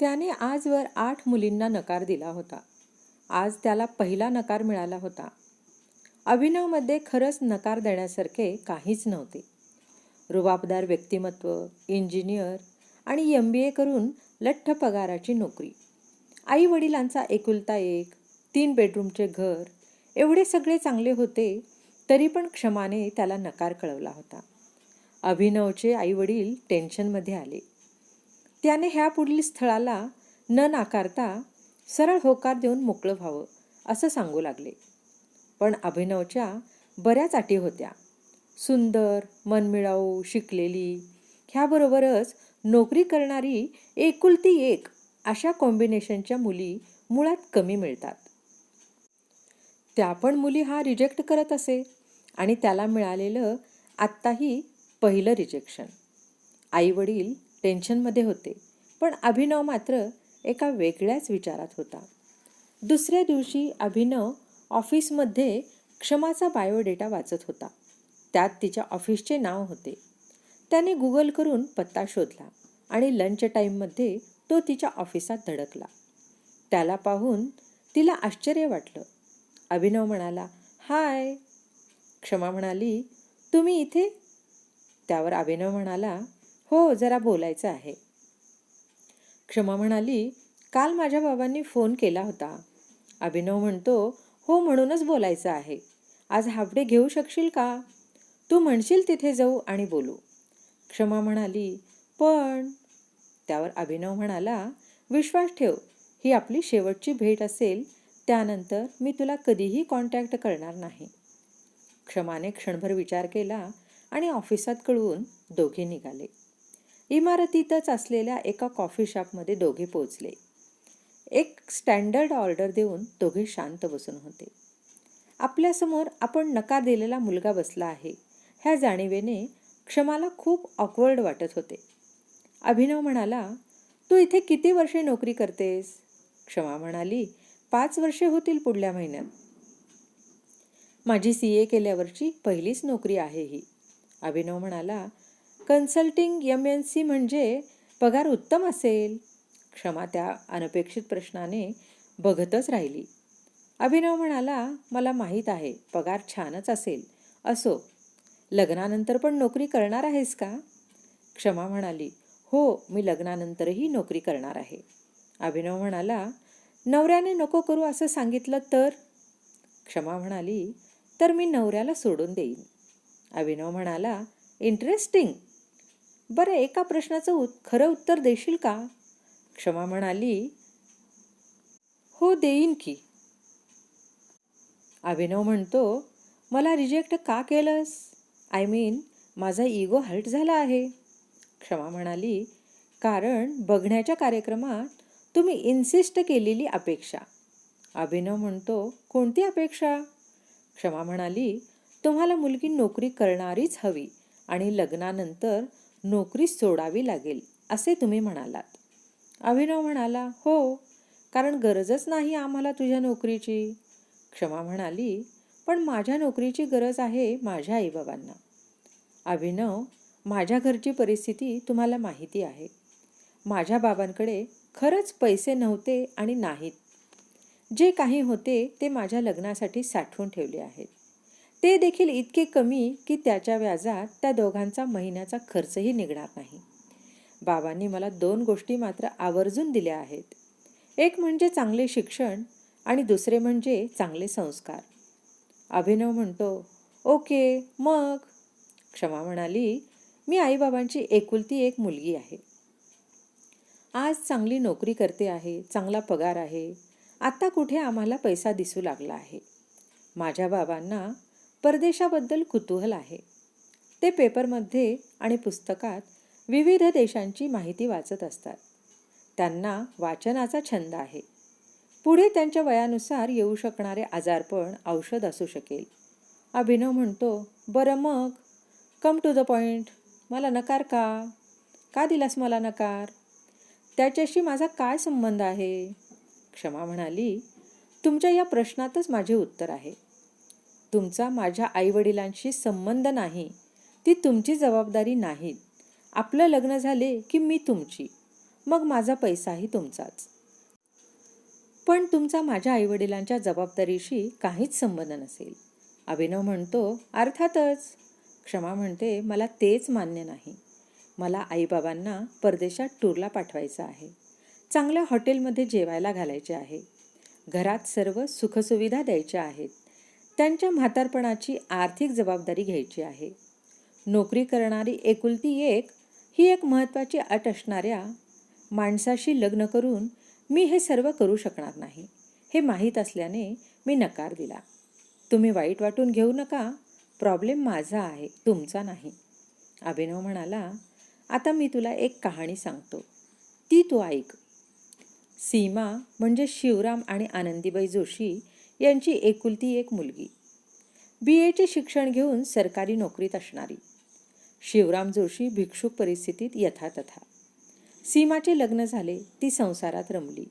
त्याने आजवर आठ मुलींना नकार दिला होता. आज त्याला पहिला नकार मिळाला होता. अभिनवमध्ये खरंच नकार देण्यासारखे काहीच नव्हते. रुबाबदार व्यक्तिमत्व इंजिनियर आणि एम बी ए करून लठ्ठ पगाराची नोकरी. आई वडिलांचा एकुलता एक तीन बेडरूमचे घर एवढे सगळे चांगले होते तरी पण क्षमाने त्याला नकार कळवला होता. अभिनवचे आईवडील टेन्शनमध्ये आले. त्याने ह्या पुढील स्थळाला न नाकारता सरळ होकार देऊन मोकळं व्हावं असं सांगू लागले. पण अभिनवच्या बऱ्याच अटी होत्या. सुंदर मनमिळाऊ शिकलेली ह्याबरोबरच नोकरी करणारी एकुलती एक अशा कॉम्बिनेशनच्या मुली मुळात कमी मिळतात. त्या पण मुली हा रिजेक्ट करत असे आणि त्याला मिळालेलं आत्ताही पहिलं रिजेक्शन आईवडील टेन्शनमध्ये होते. पण अभिनव मात्र एका वेगळ्याच विचारात होता. दुसऱ्या दिवशी अभिनव ऑफिसमध्ये क्षमाचा बायोडेटा वाचत होता. त्यात तिच्या ऑफिसचे नाव होते. त्याने गुगल करून पत्ता शोधला आणि लंच टाईममध्ये तो तिच्या ऑफिसात धडकला. त्याला पाहून तिला आश्चर्य वाटलं. अभिनव म्हणाला हाय. क्षमा म्हणाली तुम्ही इथे? त्यावर अभिनव म्हणाला हो जरा बोलायचं आहे. क्षमा म्हणाली काल माझ्या बाबांनी फोन केला होता. अभिनव म्हणतो हो म्हणूनच बोलायचं आहे. आज हाफडे घेऊ शकशील का? तू म्हणशील तिथे जाऊ आणि बोलू. क्षमा म्हणाली पण. त्यावर अभिनव म्हणाला विश्वास ठेव ही आपली शेवटची भेट असेल त्यानंतर मी तुला कधीही कॉन्टॅक्ट करणार नाही. क्षमाने क्षणभर विचार केला आणि ऑफिसात कळवून दोघे निघाले. इमारतीतच असलेल्या एका कॉफी शॉपमध्ये दोघे पोचले एक स्टँडर्ड ऑर्डर देऊन दोघे शांत बसून होते. आपल्यासमोर आपण नकार दिलेला मुलगा बसला आहे. ह्या जाणीवेने क्षमाला खूप ऑकवर्ड वाटत होते. अभिनव म्हणाला तू इथे किती वर्षे नोकरी करतेस? क्षमा म्हणाली पाच वर्षे होतील पुढल्या महिन्यात. माझी सी ए केल्यावरची पहिलीच नोकरी आहे ही. अभिनव म्हणाला कन्सल्टिंग एम एन सी म्हणजे पगार उत्तम असेल? क्षमा त्या अनपेक्षित प्रश्नाने बघतच राहिली. अभिनव म्हणाला मला माहीत आहे पगार छानच असेल. असो लग्नानंतर पण नोकरी करणार आहेस का? क्षमा म्हणाली हो मी लग्नानंतरही नोकरी करणार आहे. अभिनव म्हणाला नवऱ्याने नको करू असं सांगितलं तर? क्षमा म्हणाली तर मी नवऱ्याला सोडून देईन. अभिनव म्हणाला इंटरेस्टिंग. बरं एका प्रश्नाचं उत खरं उत्तर देशील का? क्षमा म्हणाली हो देईन की. अभिनव म्हणतो मला रिजेक्ट का केलंस? आय मीन माझा इगो हर्ट झाला आहे. क्षमा म्हणाली कारण बघण्याच्या कार्यक्रमात तुम्ही इन्सिस्ट केलेली अपेक्षा. अभिनव म्हणतो कोणती अपेक्षा? क्षमा म्हणाली तुम्हाला मुलगी नोकरी करणारीच हवी आणि लग्नानंतर नोकरी सोडावी लागेल असे तुम्ही म्हणालात. अभिनव म्हणाला हो कारण गरजच नाही आम्हाला तुझ्या नोकरीची. क्षमा म्हणाली पण माझ्या नोकरीची गरज आहे माझ्या आईबाबांना. अभिनव माझ्या घरची परिस्थिती तुम्हाला माहिती आहे. माझ्या बाबांकडे खरंच पैसे नव्हते आणि नाहीत. जे काही होते ते माझ्या लग्नासाठी साठवून ठेवले आहेत. ते देखील इतके कमी की त्याच्या व्याजात त्या दोघांचा महिन्याचा खर्चही निघणार नाही. बाबांनी मला दोन गोष्टी मात्र आवर्जून दिल्या आहेत. एक म्हणजे चांगले शिक्षण आणि दुसरे म्हणजे चांगले संस्कार. अभिनव म्हणतो ओके मग? क्षमा म्हणाली मी आईबाबांची एकुलती एक मुलगी आहे. आज चांगली नोकरी करते आहे चांगला पगार आहे. आत्ता कुठे आम्हाला पैसा दिसू लागला आहे? माझ्या बाबांना परदेशाबद्दल कुतूहल आहे. ते पेपरमध्ये आणि पुस्तकात विविध देशांची माहिती वाचत असतात. त्यांना वाचनाचा छंद आहे. पुढे त्यांच्या वयानुसार येऊ शकणारे आजारपण औषध असू शकेल. अभिनव म्हणतो बरं मग. कम टू द पॉईंट मला नकार का? का दिलास मला नकार? त्याच्याशी माझा काय संबंध आहे? क्षमा म्हणाली तुमच्या या प्रश्नातच माझे उत्तर आहे. तुमचा माझ्या आईवडिलांशी संबंध नाही ती तुमची जबाबदारी नाहीत आपलं लग्न झाले की मी तुमची मग माझा पैसाही तुमचाच. पण तुमचा माझ्या आईवडिलांच्या जबाबदारीशी काहीच संबंध नसेल. अभिनव म्हणतो अर्थातच. क्षमा म्हणते मला तेच मान्य नाही. मला आईबाबांना परदेशात टूरला पाठवायचं आहे. चांगल्या हॉटेलमध्ये जेवायला घालायचे आहे. घरात सर्व सुखसुविधा द्यायच्या आहेत. त्यांच्या म्हातारपणाची आर्थिक जबाबदारी घ्यायची आहे. नोकरी करणारी एकुलती एक ही एक महत्त्वाची अट असणाऱ्या माणसाशी लग्न करून मी हे सर्व करू शकणार नाही हे माहीत असल्याने मी नकार दिला. तुम्ही वाईट वाटून घेऊ नका प्रॉब्लेम माझा आहे तुमचा नाही. अभिनव म्हणाला आता मी तुला एक कहाणी सांगतो. ती तू ऐक. सीमा म्हणजे शिवराम आणि आनंदीबाई जोशी यांची एकुलती एक मुलगी. बी एचे शिक्षण घेऊन सरकारी नोकरीत असणारी. शिवराम जोशी भिक्षुक परिस्थितीत यथातथा. सीमाचे लग्न झाले ती संसारात रमली.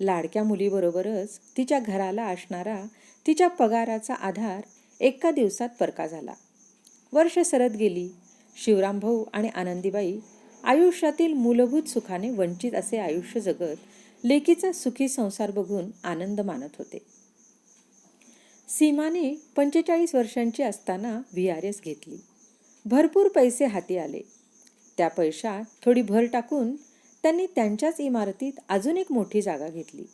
लाडक्या मुलीबरोबरच तिच्या घराला असणारा तिच्या पगाराचा आधार एका दिवसात परका झाला. वर्ष सरत गेली. शिवराम भाऊ आणि आनंदीबाई आयुष्यातील मूलभूत सुखाने वंचित असे आयुष्य जगत लेकीचा सुखी संसार बघून आनंद मानत होते. सीमाने पंचेचाळीस वर्षांची असताना व्ही आर एस घेतली. भरपूर पैसे हाती आले. त्या पैशात थोडी भर टाकून त्यांनी त्यांच्याच इमारतीत अजून एक मोठी जागा घेतली.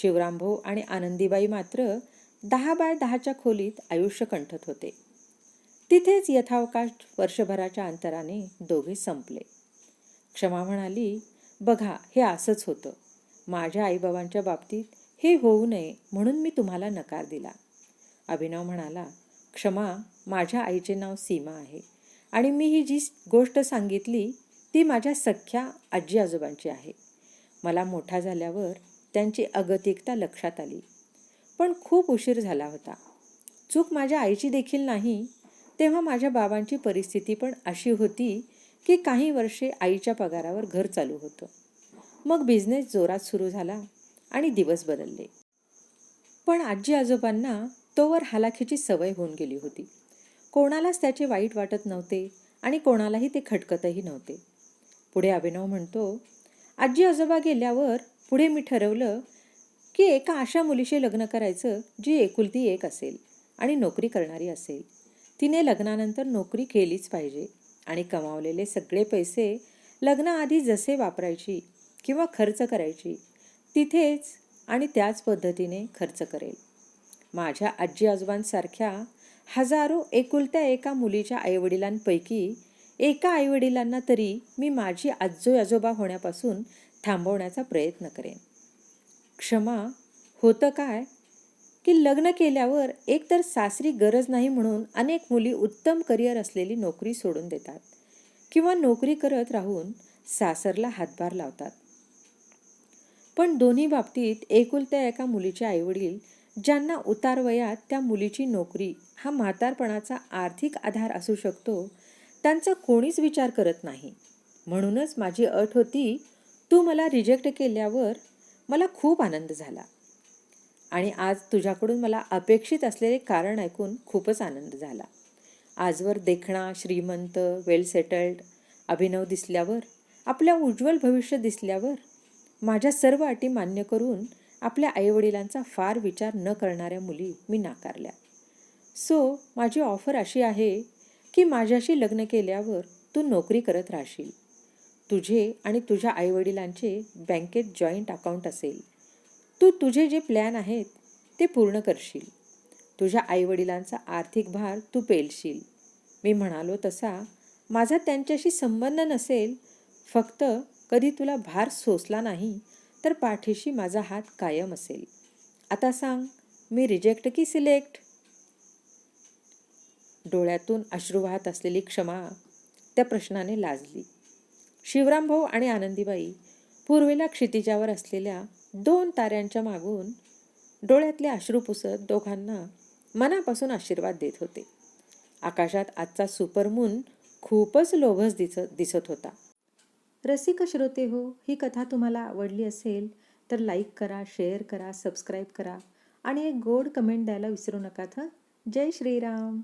शिवरामभाऊ आणि आनंदीबाई मात्र दहा बाय दहाच्या खोलीत आयुष्य कंठत होते. तिथेच यथावकाश वर्षभराच्या अंतराने दोघे संपले. क्षमा म्हणाली बघा हे असंच होतं. माझ्या आईबाबांच्या बाबतीत हे होऊ नये म्हणून मी तुम्हाला नकार दिला. अभिनव म्हणाला क्षमा माझ्या आईचे नाव सीमा आहे. आणि मी ही जी गोष्ट सांगितली ती माझ्या सख्या आजी आजोबांची आहे. मला मोठा झाल्यावर त्यांची अगतिकता लक्षात आली. पण खूप उशीर झाला होता. चूक माझ्या आईची देखील नाही तेव्हा माझ्या बाबांची परिस्थिती पण अशी होती की काही वर्षे आईच्या पगारावर घर चालू होतं. मग बिझनेस जोरात सुरू झाला आणि दिवस बदलले. पण आजी आजोबांना तोवर हालाखीची सवय होऊन गेली होती. कोणालाच त्याचे वाईट वाटत नव्हते आणि कोणालाही ते खटकतही नव्हते. पुढे अभिनव म्हणतो आजी आजोबा गेल्यावर पुढे मी ठरवलं की एका अशा मुलीशी लग्न करायचं जी एकुलती एक असेल आणि नोकरी करणारी असेल. तिने लग्नानंतर नोकरी केलीच पाहिजे आणि कमावलेले सगळे पैसे लग्नाआधी जसे वापरायची किंवा खर्च करायची तिथेच आणि त्याच पद्धतीने खर्च करेल. माझ्या आजी आजोबांसारख्या हजारो एकुलत्या एका मुलीच्या आईवडिलांपैकी एका आईवडिलांना तरी मी माझी आजो आजोबा होण्यापासून थांबवण्याचा प्रयत्न करेन. क्षमा होतं काय? की लग्न केल्यावर एकतर सासरी गरज नाही म्हणून अनेक मुली उत्तम करिअर असलेली नोकरी सोडून देतात किंवा नोकरी करत राहून सासरला हातभार लावतात. पण दोन्ही बाबतीत एकुलत्या एका मुलीचे आईवडील ज्यांना उतार वयात त्या मुलीची नोकरी हा म्हातारपणाचा आर्थिक आधार असू शकतो त्यांचा कोणीच विचार करत नाही. म्हणूनच माझी अट होती तू मला रिजेक्ट केल्यावर मला खूप आनंद झाला. आणि आज तुझ्याकडून मला अपेक्षित असलेले कारण ऐकून खूपच आनंद झाला. आजवर देखणा श्रीमंत वेल सेटल्ड अभिनव दिसल्यावर आपल्या उज्ज्वल भविष्य दिसल्यावर माझ्या सर्व अटी मान्य करून आपल्या आईवडिलांचा फार विचार न करणाऱ्या मुली मी नाकारल्या. सो माझी ऑफर अशी आहे की माझ्याशी लग्न केल्यावर तू नोकरी करत राहशील. तुझे आणि तुझ्या आईवडिलांचे बँकेत जॉईंट अकाउंट असेल. तू तुझे जे प्लॅन आहेत ते पूर्ण करशील. तुझ्या आईवडिलांचा आर्थिक भार तू पेलशील. मी म्हणालो तसा माझा त्यांच्याशी संबंध नसेल फक्त कधी तुला भार सोसला नाही तर पाठीशी माझा हात कायम असेल. आता सांग मी रिजेक्ट की सिलेक्ट डोळ्यातून अश्रू वाहत असलेली क्षमा त्या प्रश्नाने लाजली. शिवराम भाऊ आणि आनंदीबाई पूर्वेला क्षितिजावर असलेल्या दोन ताऱ्यांच्या मागून डोळ्यातले अश्रू पुसत दोघांना मनापासून आशीर्वाद देत होते. आकाशात आजचा सुपरमून खूपच लोभस दिसत दिसत होता. रसिक श्रोते हो ही कथा तुम्हाला आवडली असेल तर लाईक करा शेअर करा सबस्क्राईब करा आणि एक गोड कमेंट द्यायला विसरू नका हं? जय श्रीराम.